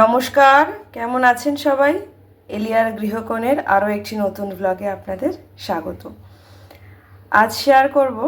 নমস্কার, কেমন আছেন সবাই? এলিয়ার গৃহকোণের আরও একটি নতুন ব্লগে আপনাদের স্বাগত। আজ শেয়ার করব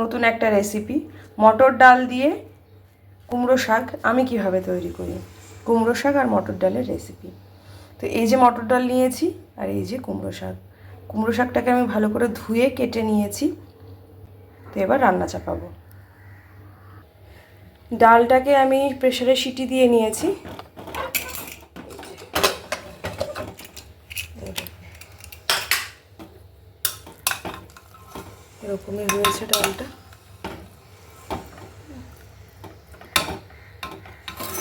নতুন একটা রেসিপি মটর ডাল দিয়ে কুমড়ো শাক আমি কীভাবে তৈরি করি। কুমড়ো শাক আর মটর ডালের রেসিপি তো এই যে মটর ডাল নিয়েছি আর এই যে কুমড়ো শাক। কুমড়ো শাকটাকে আমি ভালো করে ধুয়ে কেটে নিয়েছি। তো এবার রান্না চাপাবো। ডালটাকে আমি প্রেশারে সিটি দিয়ে নিয়েছি। এরকমই হয়েছে ডালটা।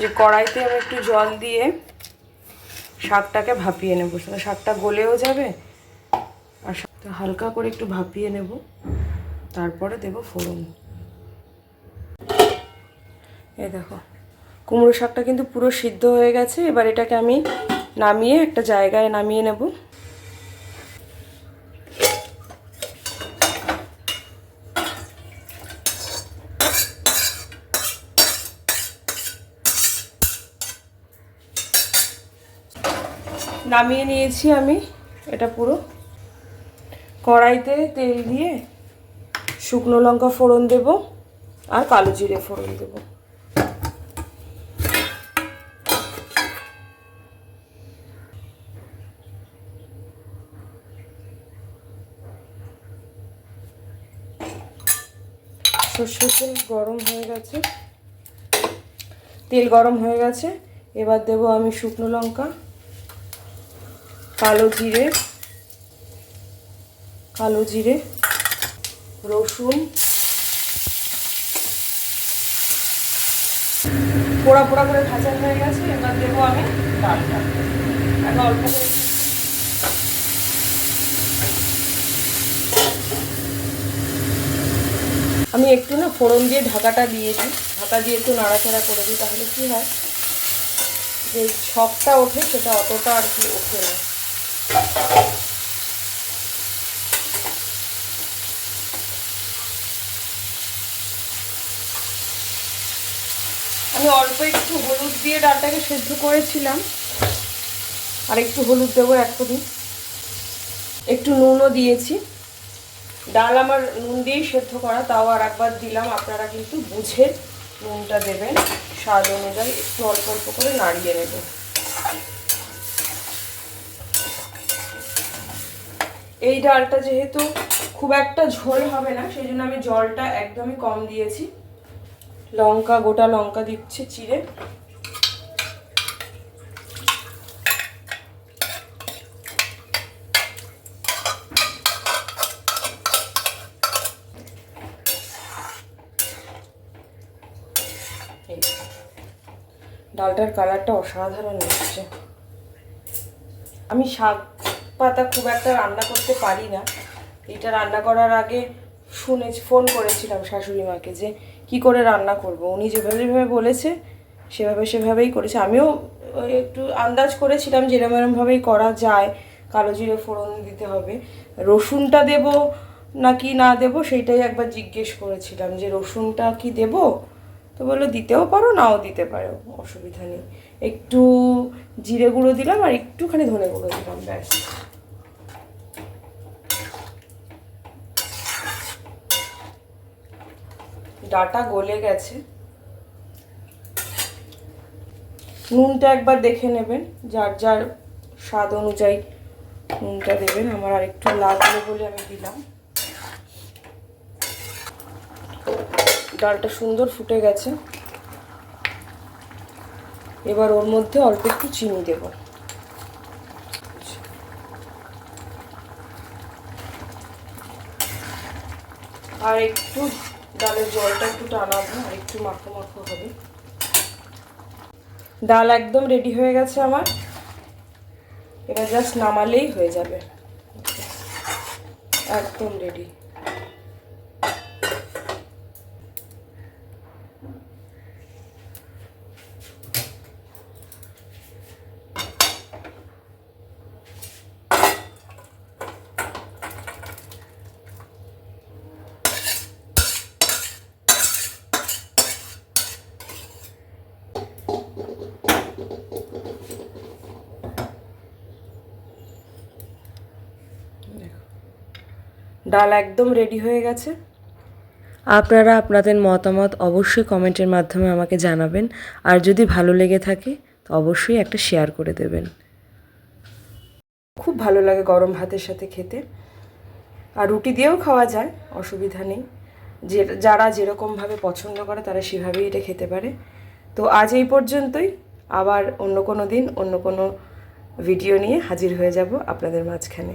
যে কড়াইতে আমি একটু জল দিয়ে শাকটাকে ভাপিয়ে নেব। শাকটা গলেও যাবে আর শাকটা হালকা করে একটু ভাপিয়ে নেব। তারপরে দেব ফোড়ন। এই দেখো, কুমড়ো শাকটা কিন্তু পুরো সিদ্ধ হয়ে গেছে। এবার এটাকে আমি নামিয়ে একটা জায়গায় নামিয়ে নেব। নামিয়ে নিয়েছি আমি, এটা পুরো। কড়াইতে তেল দিয়ে শুকনো লঙ্কা ফোড়ন দেব আর কালো জিরে ফোড়ন দেব। সর্ষের তেল গরম হয়ে গেছে। তেল গরম হয়ে গেছে। এবার দেব আমি শুকনো লঙ্কা। কালো জিরে কালো জিরে, রসুন, পোড়া পোড়া করে ভাজা হয়ে গেছে, এবার দেবো আমি ডালটা। এখন অল্প আমি একটু না ফোড়ন দিয়ে ঢাকাটা দিয়ে দিই ঢাকা দিয়ে একটু নাড়াচাড়া করে দিই, তাহলে কি হয়? যে ছকটা ওঠে, সেটা অতটা আর কি ওঠে না। আমি অল্প একটু হলুদ দিয়ে ডালটাকে সেদ্ধ করেছিলাম। আর একটু হলুদ দেবো এখনই একটু নুনও দিয়েছি। ডাল আমার নুন দিয়েই সেদ্ধ করা, তাও আর একবার দিলাম। আপনারা কিন্তু বুঝে নুনটা দেবেন। স্বাদ অনুযায়ী একটু অল্প অল্প করে নাড়িয়ে নেব এই ডালটা যেহেতু খুব একটা ঝোল হবে না, সেই জন্য আমি জলটা একদমই কম দিয়েছি। লঙ্কা, গোটা লঙ্কা দিচ্ছে চিড়ে। ডালটার কালারটা অসাধারণ এসছে। আমি শাক পাতা খুব একটা রান্না করতে পারি না। এটা রান্না করার আগে শুনে ফোন করেছিলাম শাশুড়ি মাকে যে, কি করে রান্না করব? উনি যেভাবে যেভাবে বলেছে, সেভাবে সেভাবেই করেছে। আমিও একটু আন্দাজ করেছিলাম যেরম এরমভাবেই করা যায়। কালো জিরে ফোড়ন দিতে হবে। রসুনটা দেব নাকি না দেব সেইটাই একবার জিজ্ঞেস করেছিলাম যে, রসুনটা কি দেব? তো বলল, দিতেও পারো, নাও দিতে পারো, অসুবিধা নেই। একটু জিরে গুঁড়ো দিলাম আর একটুখানি ধনে গুঁড়ো দিলাম, ব্যাস। ডাটা গলে গেছে। নুনটা একবার দেখে নেবেন, যার যার স্বাদ অনুযায়ী নুনটা দেবেন। আমার আর একটু লাগল বলে আমি দিলাম। ডালটা সুন্দর ফুটে গেছে। এবার ওর মধ্যে অল্প একটু চিনি দেব। আর একটু ডালের জলটা একটু টানাবো, আর একটু মাখো মাখো হবে। ডাল একদম রেডি হয়ে গেছে আমার। এবার জাস্ট নামালেই হয়ে যাবে। একদম রেডি ডাল একদম রেডি হয়ে গেছে। আপনারা আপনাদের মতামত অবশ্যই কমেন্টের মাধ্যমে আমাকে জানাবেন। আর যদি ভালো লেগে থাকে তো অবশ্যই একটা শেয়ার করে দেবেন। খুব ভালো লাগে গরম ভাতের সাথে খেতে। আর রুটি দিয়েও খাওয়া যায় অসুবিধা নেই। যে যারা যেরকমভাবে পছন্দ করে তারা সেভাবেই এটা খেতে পারে। তো আজ এই পর্যন্তই। আবার অন্য কোনো দিন অন্য কোনো ভিডিও নিয়ে হাজির হয়ে যাব আপনাদের মাঝখানে।